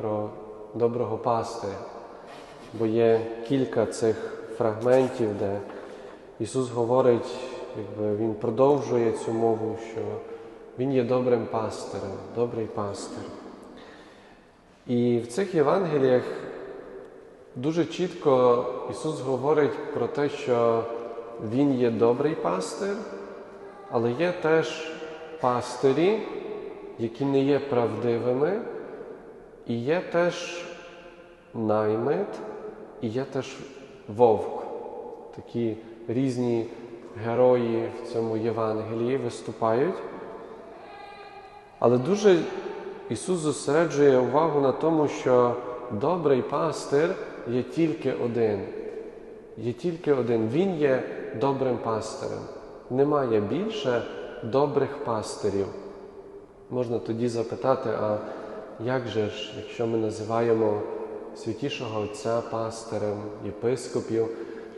про доброго пастиря, бо є кілька цих фрагментів, де Ісус говорить, якби Він продовжує цю мову, що Він є добрим пастирем, добрий пастир. І в цих Євангеліях дуже чітко Ісус говорить про те, що Він є добрий пастир, але є теж пастирі, які не є правдивими, і є теж наймит, і є теж вовк. Такі різні герої в цьому Євангелії виступають. Але дуже Ісус зосереджує увагу на тому, що добрий пастир є тільки один. Є тільки один. Він є добрим пастирем. Немає більше добрих пастирів. Можна тоді запитати, а як же ж, якщо ми називаємо святішого Отця пастирем, єпископів,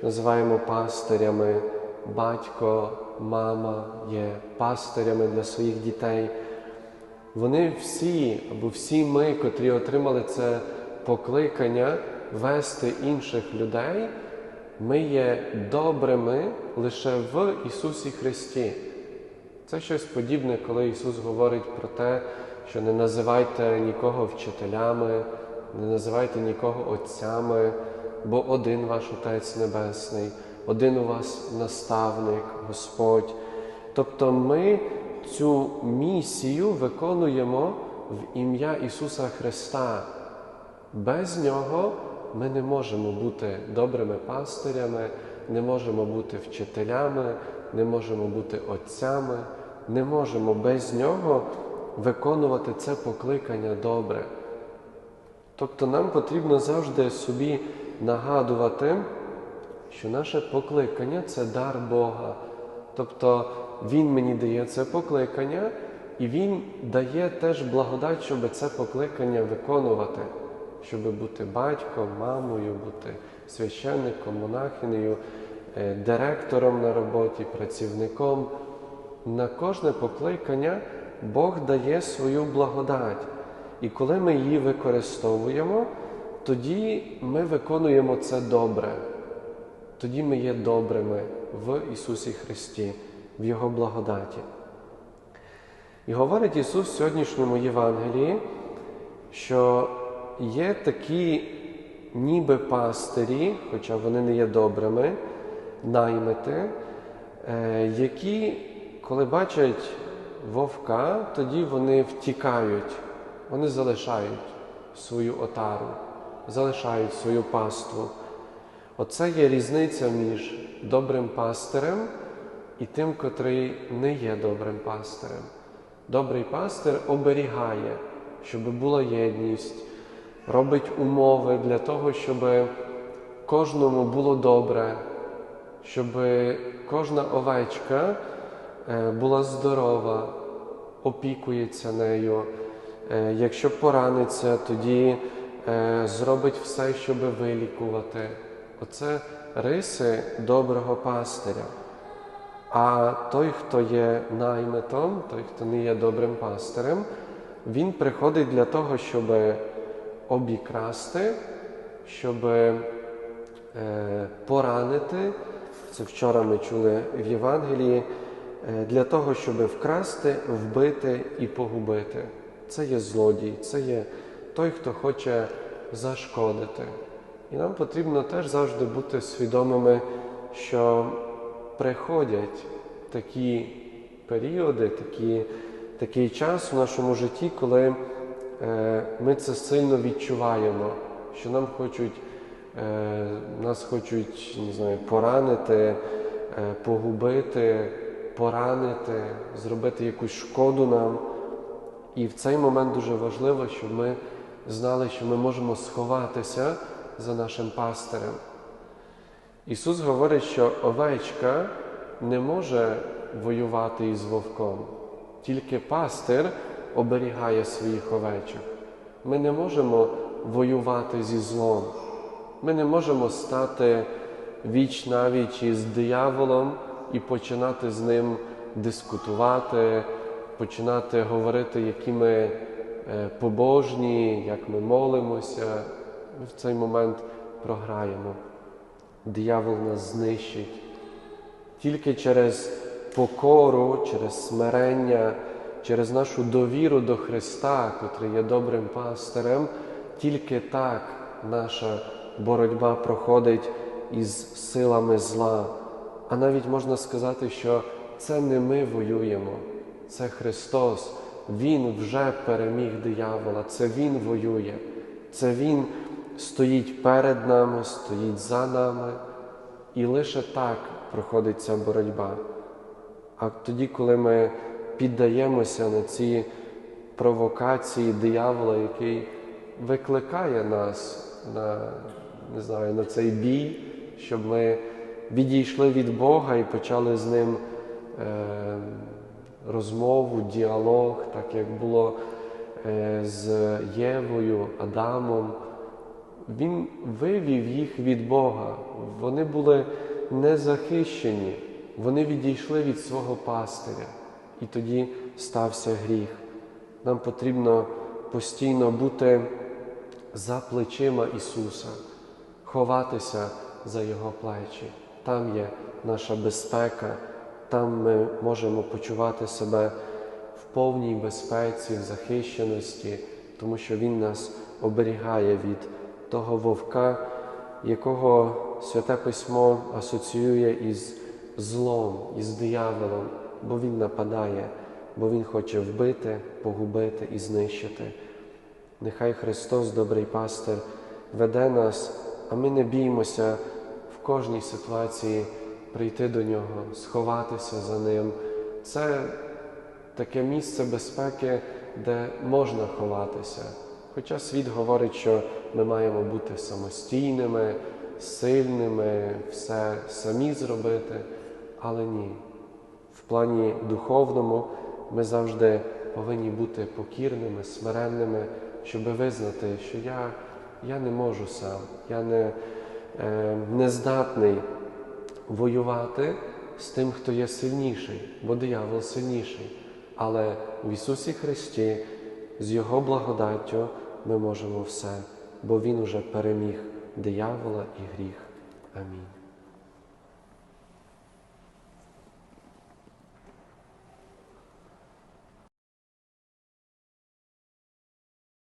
називаємо пастирями, батько, мама є пастирями для своїх дітей. Вони всі, або всі ми, котрі отримали це покликання вести інших людей, ми є добрими лише в Ісусі Христі. Це щось подібне, коли Ісус говорить про те, що не називайте нікого вчителями, не називайте нікого отцями, бо один ваш Отець Небесний, один у вас наставник, Господь. Тобто ми цю місію виконуємо в ім'я Ісуса Христа. Без Нього ми не можемо бути добрими пастирями, не можемо бути вчителями, не можемо бути отцями, не можемо без Нього виконувати це покликання добре. Тобто нам потрібно завжди собі нагадувати, що наше покликання це дар Бога. Тобто Він мені дає це покликання, і Він дає теж благодать, щоб це покликання виконувати, щоб бути батьком, мамою, бути священником, монахинею, е, директором на роботі, працівником. На кожне покликання Бог дає свою благодать. І коли ми її використовуємо, тоді ми виконуємо це добре. Тоді ми є добрими в Ісусі Христі, в Його благодаті. І говорить Ісус в сьогоднішньому Євангелії, що є такі ніби пастирі, хоча вони не є добрими, наймити, е, які, коли бачать вовка, тоді вони втікають, вони залишають свою отару, залишають свою паству. Оце є різниця між добрим пастирем і тим, котрий не є добрим пастирем. Добрий пастир оберігає, щоб була єдність, робить умови для того, щоб кожному було добре, щоб кожна овечка була здорова, опікується нею. Е, Якщо пораниться, тоді е, зробить все, щоб вилікувати. Оце риси доброго пастиря. А той, хто є наймитом, той, хто не є добрим пастирем, він приходить для того, щоб обікрасти, щоб е, поранити. Це вчора ми чули в Євангелії, е, для того, щоб вкрасти, вбити і погубити. Це є злодій, це є той, хто хоче зашкодити. І нам потрібно теж завжди бути свідомими, що приходять такі періоди, такі, такий час в нашому житті, коли е, ми це сильно відчуваємо, що нам хочуть, е, нас хочуть не знаю, поранити, е, погубити, поранити, зробити якусь шкоду нам. І в цей момент дуже важливо, щоб ми знали, що ми можемо сховатися за нашим пастирем. Ісус говорить, що овечка не може воювати із вовком, тільки пастир оберігає своїх овечок. Ми не можемо воювати зі злом. Ми не можемо стати віч навіч із дияволом і починати з ним дискутувати, починати говорити, які ми е, побожні, як ми молимося, ми в цей момент програємо. Диявол нас знищить. Тільки через покору, через смирення, через нашу довіру до Христа, котрий є добрим пастирем, тільки так наша боротьба проходить із силами зла. А навіть можна сказати, що це не ми воюємо, це Христос. Він вже переміг диявола, це Він воює, це Він стоїть перед нами, стоїть за нами. І лише так проходить ця боротьба. А тоді, коли ми піддаємося на ці провокації диявола, який викликає нас на, не знаю, на цей бій, щоб ми відійшли від Бога і почали з ним е, розмову, діалог, так як було е, з Євою, Адамом. Він вивів їх від Бога. Вони були незахищені, вони відійшли від свого пастиря, і тоді стався гріх. Нам потрібно постійно бути за плечима Ісуса, ховатися за Його плечі. Там є наша безпека, там ми можемо почувати себе в повній безпеці, в захищеності, тому що Він нас оберігає від того вовка, якого Святе Письмо асоціює із злом, із дияволом, бо він нападає, бо Він хоче вбити, погубити і знищити. Нехай Христос, добрий пастир, веде нас, а ми не біймося кожній ситуації прийти до Нього, сховатися за Ним. Це таке місце безпеки, де можна ховатися. Хоча світ говорить, що ми маємо бути самостійними, сильними, все самі зробити, але ні. В плані духовному ми завжди повинні бути покірними, смиренними, щоб визнати, що я, я не можу сам, я не, е, не здатний воювати з тим, хто є сильніший, бо диявол сильніший. Але в Ісусі Христі з Його благодаттю ми можемо все, бо Він уже переміг диявола і гріх. Амінь.